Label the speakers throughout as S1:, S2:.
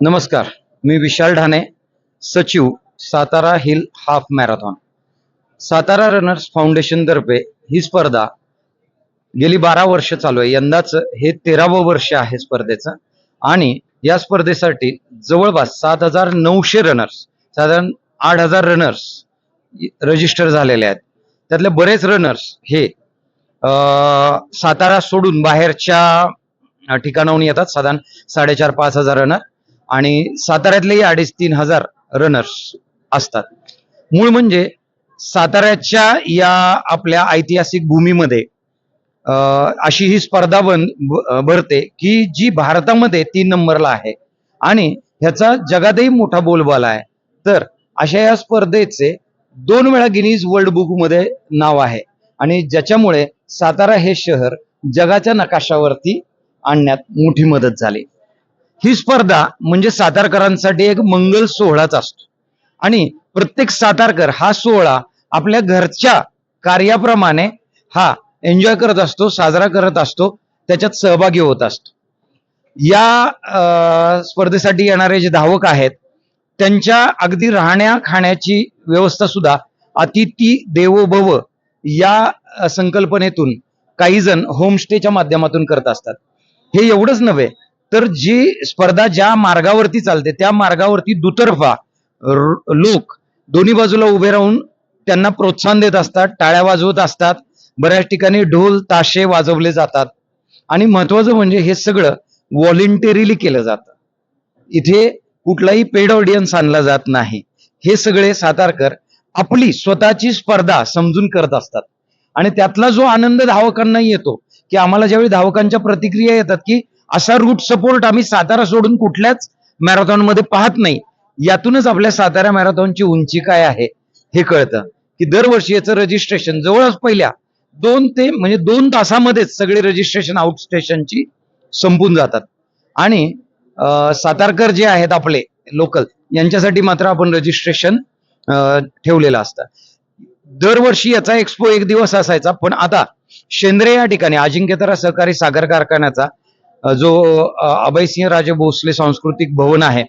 S1: नमस्कार मी विशाल ढाणे सचिव Satara hill half marathon. Satara runners foundation तर्फे ही स्पर्धा गेली बारा वर्ष चालू आहे. यंदाच हे तेरावं वर्ष आहे स्पर्धेचं आणि या स्पर्धेसाठी जवळपास सात हजार नऊशे रनर्स साधारण आठ हजार रनर्स रजिस्टर झालेले आहेत. त्यातले बरेच रनर्स हे सातारा सोडून बाहेरच्या ठिकाणाहून येतात. साधारण साडेचार पाच हजार रनर. आणि साताऱ्यातलेही अडीच तीन हजार रनर्स असतात. मूळ म्हणजे साताऱ्याच्या या आपल्या ऐतिहासिक भूमीमध्ये अं, अशी ही स्पर्धा बन भरते की जी भारतामध्ये तीन नंबरला आहे. आणि ह्याचा जगातही मोठा बोलबाला आहे. तर अशा या स्पर्धेचे दोन वेळा गिनीज वर्ल्ड बुकमध्ये नाव आहे. आणि ज्याच्यामुळे सातारा हे शहर जगाच्या नकाशावरती आणण्यात मोठी मदत झाली. ही स्पर्धा म्हणजे सातारकरांसाठी एक मंगल सोहळाच असतो. आणि प्रत्येक सातारकर हा सोहळा आपल्या घरच्या कार्याप्रमाणे हा एन्जॉय करत असतो साजरा करत असतो त्याच्यात सहभागी होत असतो. या स्पर्धेसाठी येणारे जे धावक आहेत त्यांच्या अगदी राहण्या खाण्याची व्यवस्था सुद्धा अतिथी देवो भव या संकल्पनेतून काही जण होमस्टेच्या माध्यमातून करत असतात. हे एवढंच नव्हे तर जी स्पर्धा ज्या मार्गावरती चालते त्या मार्गावरती दुतर्फा लोक दोन्ही बाजूला उभे राहून त्यांना प्रोत्साहन देत असतात टाळ्या वाजवत असतात. बऱ्याच ठिकाणी ढोल ताशे वाजवले जातात. आणि महत्वाचं म्हणजे हे सगळं व्हॉलेंटरीली केलं जातं. इथे कुठलाही पेड ऑडियन्स आणला जात नाही. हे सगळे सातारकर आपली स्वतःची स्पर्धा समजून करत असतात. आणि त्यातला जो आनंद धावकांना येतो की आम्हाला ज्यावेळी धावकांच्या प्रतिक्रिया येतात की असा रूट सपोर्ट आम्ही सातारा सोडून कुठल्याच मॅरेथॉनमध्ये पाहत नाही. यातूनच आपल्या सातारा मॅरेथॉनची उंची काय आहे हे कळतं. की दरवर्षी याचं रजिस्ट्रेशन जवळच पहिल्या दोन ते म्हणजे दोन तासामध्येच सगळे रजिस्ट्रेशन आउट स्टेशनची संपून जातात. आणि सातारकर जे आहेत आपले लोकल यांच्यासाठी मात्र आपण रजिस्ट्रेशन ठेवलेलं असतं. दरवर्षी याचा एक्सपो एक दिवस असायचा पण आता शेंद्रे या ठिकाणी अजिंक्यतरा सहकारी सागर कारखान्याचा जो अभयसिंह राजे भोसले सांस्कृतिक भवन आहे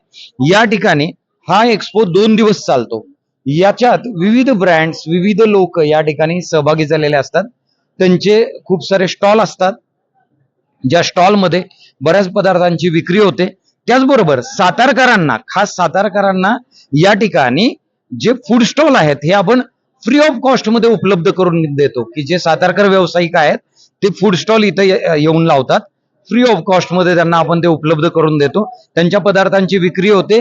S1: या ठिकाणी हा एक्सपो दोन दिवस चालतो. याच्यात विविध ब्रँड्स विविध लोक या ठिकाणी सहभागी झालेले असतात. त्यांचे खूप सारे स्टॉल असतात. ज्या स्टॉलमध्ये बऱ्याच पदार्थांची विक्री होते. त्याचबरोबर सातारकरांना खास सातारकरांना या ठिकाणी जे फूड स्टॉल आहेत हे आपण फ्री ऑफ कॉस्टमध्ये उपलब्ध करून देतो. की जे सातारकर व्यावसायिक आहेत ते फूड स्टॉल इथं येऊन लावतात. फ्री ऑफ कॉस्टमध्ये त्यांना आपण ते उपलब्ध करून देतो. त्यांच्या पदार्थांची विक्री होते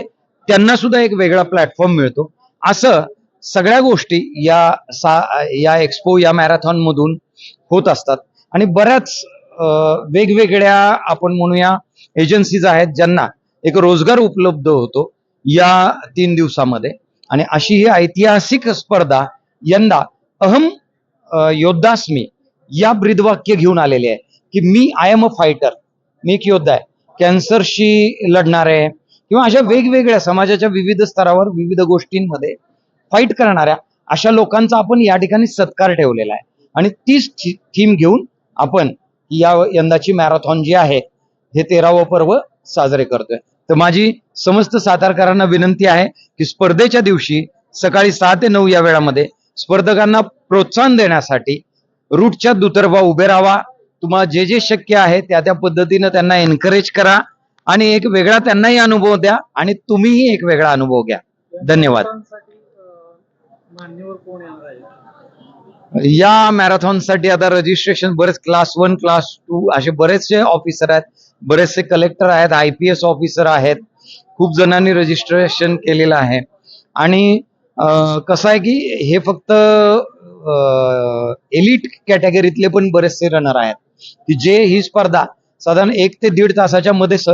S1: त्यांना सुद्धा एक वेगळा प्लॅटफॉर्म मिळतो. असं सगळ्या गोष्टी या सा या एक्सपो या मॅरेथॉनमधून होत असतात. आणि बऱ्याच वेगवेगळ्या आपण म्हणूया एजन्सीज आहेत ज्यांना एक रोजगार उपलब्ध होतो या तीन दिवसामध्ये. आणि अशी ही ऐतिहासिक स्पर्धा यंदा अहम योद्धास्मी या ब्रीदवाक्य घेऊन आलेले आहे. की मी आय एम अ फायटर मी एक योद्धा आहे. कॅन्सरशी लढणार आहे किंवा अशा वेगवेगळ्या समाजाच्या विविध स्तरावर विविध गोष्टींमध्ये फाईट करणाऱ्या अशा लोकांचा आपण या ठिकाणी सत्कार ठेवलेला आहे. आणि तीच थीम घेऊन आपण या यंदाची मॅरेथॉन जी आहे हे तेरावं पर्व साजरे करतोय. तर माझी समस्त सातारकरांना विनंती आहे की स्पर्धेच्या दिवशी सकाळी सहा ते नऊ या वेळामध्ये स्पर्धकांना प्रोत्साहन देण्यासाठी रूटच्या दुतर्फा उभे राहा तुम्हाला जे जे शक्य आहे त्या त्या पद्धतीनं त्यांना एनकरेज करा आणि एक वेगळा त्यांनाही अनुभव द्या आणि तुम्हीही एक वेगळा अनुभव घ्या. धन्यवाद. या मॅरेथॉनसाठी आता रजिस्ट्रेशन बरेच क्लास वन क्लास टू असे बरेचसे ऑफिसर आहेत बरेचसे कलेक्टर आहेत आय पी एस ऑफिसर आहेत. खूप जणांनी रजिस्ट्रेशन केलेलं आहे. आणि कसं आहे की हे फक्त एलिट कॅटेगरीतले पण बरेचसे रनर आहेत. की जे ही स्पर्धा साधारण एक ते दीड तासाच्या मध्ये स-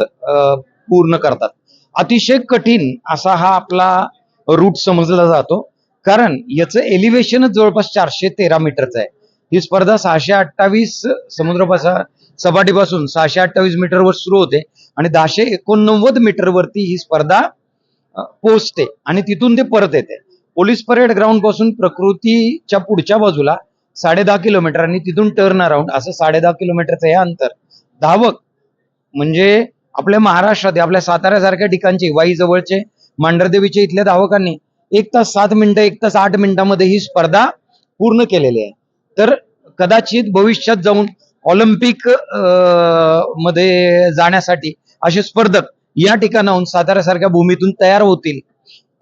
S1: पूर्ण करतात. अतिशय कठीण असा हा आपला रूट समजला जातो. कारण याचं एलिव्हेशनच जवळपास चारशे तेरा मीटरचं आहे. ही स्पर्धा सहाशे अठ्ठावीस समुद्रपासा सपाटीपासून सहाशे अठ्ठावीस मीटरवर सुरू होते आणि दहाशे एकोणनव्वद मीटरवरती ही स्पर्धा पोचते पोहोचते आणि तिथून ते परत येते. पोलीस परेड ग्राउंडपासून प्रकृतीच्या पुढच्या बाजूला साडे दहा किलोमीटर आणि तिथून टर्न अराउंड असं साडे दहा किलोमीटरचं हे अंतर. धावक म्हणजे आपल्या महाराष्ट्रात आपल्या साताऱ्यासारख्या ठिकाणचे वाई जवळचे मांढरदेवीचे इथल्या धावकांनी एक तास सात मिनिटं एक तास आठ मिनिटांमध्ये ही स्पर्धा पूर्ण केलेली आहे. तर कदाचित भविष्यात जाऊन ऑलिम्पिकमध्ये जाण्यासाठी असे स्पर्धक या ठिकाणाहून साताऱ्यासारख्या भूमीतून तयार होतील.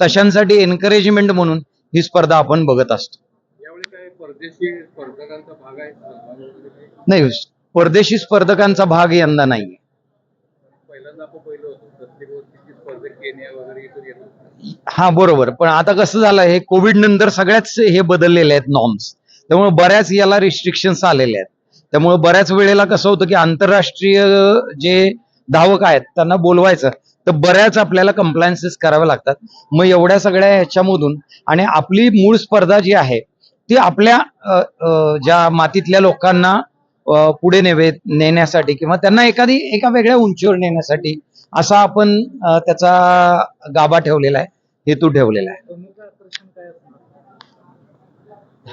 S1: तशांसाठी एनकरेजमेंट म्हणून ही स्पर्धा आपण बघत असतो? नाही परदेशी स्पर्धकांचा भाग यंदा नाही
S2: पहिल्यांदा आपण पहिलं होतो प्रत्येक वर्षीची स्पर्धक केनिया वगैरे इथं येत होते.
S1: हा बरोबर. पण आता कसं झालं हे कोविड नंतर सगळ्याच हे बदललेले आहेत नॉर्म्स त्यामुळे बऱ्याच याला रिस्ट्रिक्शन्स आलेले आहेत. त्यामुळे बऱ्याच वेळेला कसं होतं की आंतरराष्ट्रीय जे धावक आहेत त्यांना बोलवायचं. तर बऱ्याच आपल्याला कंप्लायन्सेस कराव्या लागतात. मग एवढ्या सगळ्या ह्याच्यामधून आणि आपली मूळ स्पर्धा जी आहे ती आपल्या ज्या मातीतल्या लोकांना पुढे नेवे नेण्यासाठी किंवा त्यांना एखादी एका वेगळ्या उंचीवर नेण्यासाठी असा आपण त्याचा गाभा ठेवलेला आहे हेतू ठेवलेला आहे.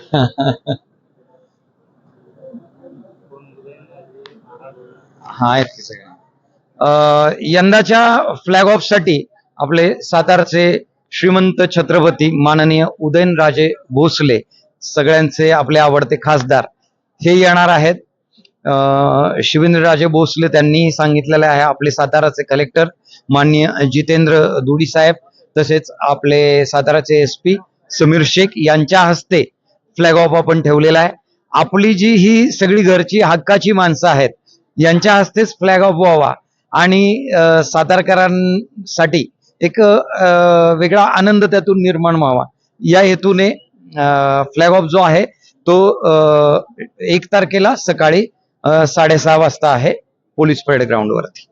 S1: हा आहेत की यंदाच्या फ्लॅग ऑफसाठी आपले सातारचे श्रीमंत छत्रपती माननीय उदयनराजे भोसले सगळ्यांचे आपले आवडते खासदार हे येणार आहेत. शिवेंद्रराजे भोसले त्यांनी सांगितलेले आहे आपले साताराचे कलेक्टर माननीय जितेंद्र दुडी साहेब तसेच आपले साताराचे एस पी समीर शेख यांच्या हस्ते फ्लॅग ऑफ आपण ठेवलेला आहे. आपली जी ही सगळी घरची हक्काची माणसं आहेत यांच्या हस्तेच फ्लॅग ऑफ व्हावा. आणि अ, सातारकरांसाठी एक वेगळा आनंद त्यातून निर्माण व्हावा. या हेतूने फ्लॅग ऑफ जो आहे तो एक तारखेला सकाळी साडेसहा वाजता आहे पोलीस परेड ग्राउंडवरती.